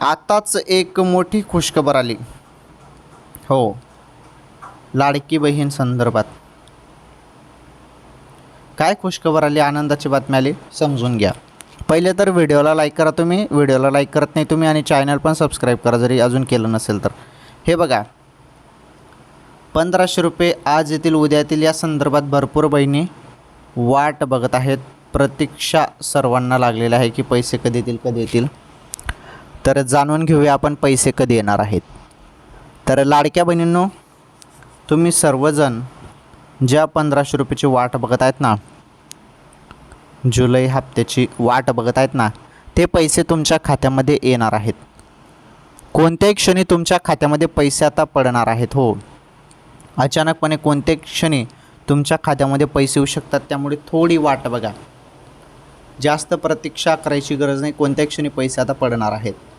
आताच एक मोठी खुशखबर आली. हो. लाडकी बहीण संदर्भात. काय खुशखबर आली? आनंदाची बातमी आली. समजून घ्या. पहिले तर व्हिडिओला लाईक करा तुम्ही. व्हिडिओला लाईक करत नाही तुम्ही आणि चॅनल पण सबस्क्राईब करा जरी अजून केलं नसेल तर. हे बघा. पंधराशे रुपये आज येतील उद्या येतील. या संदर्भात भरपूर बहिणी वाट बघत आहेत. प्रतीक्षा सर्वांना लागलेला आहे की पैसे कधी येतील कधी येतील. तर जाणून घेऊया आपण पैसे कधी येणार आहेत. तर लाडक्या बहिणींनो तुम्ही सर्वजण ज्या पंधराशे रुपयाची वाट बघत आहेत ना जुलै हप्त्याची वाट बघत आहेत ना ते पैसे तुमच्या खात्यामध्ये येणार आहेत. कोणत्याही क्षणी तुमच्या खात्यामध्ये पैसे आता पडणार आहेत हो. अचानकपणे कोणत्याही क्षणी तुमच्या खात्यामध्ये पैसे येऊ शकतात त्यामुळे थोडी वाट बघा. जास्त प्रतीक्षा करायची गरज नाही कोणत्याही क्षणी पैसे आता पडणार आहेत.